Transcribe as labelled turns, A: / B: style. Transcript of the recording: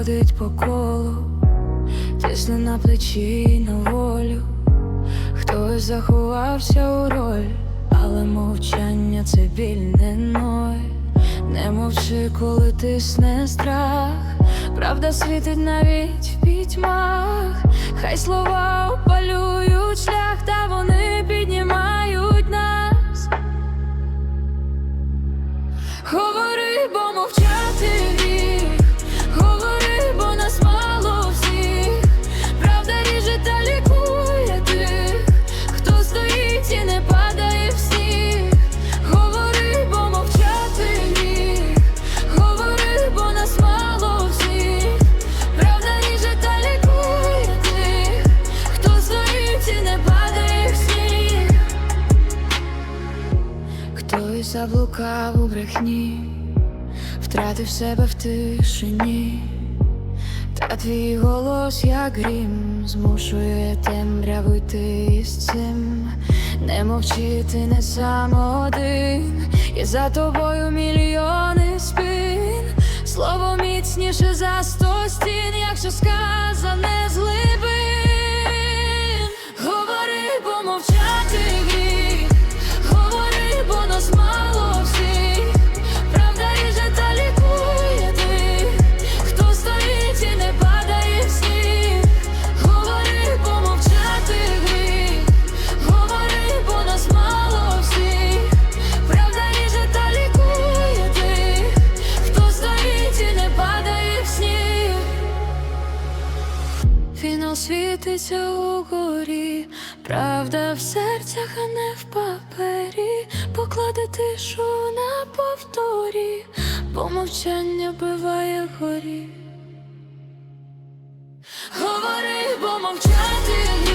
A: ходить по колу, тисне на плечі й на волю. Хтось заховався у роль, але мовчання це біль не ной. Не мовчи, коли тисне страх. Правда світить навіть в пітьмах. Хай слова опалюють шлях, та вони Хтось заблукав у брехні, втратив себе в тишині, та твій голос, як грім, змушує темряву йти із цим. Не мовчи, ти не сам один, і за тобою мільйони спін. Слово міцніше за сто стін, якщо сказане Фінал світиться угорі, правда в серцях, а не в папері. Покладе тишу на повторі, бо мовчання биває горі. Говори, бо мовчати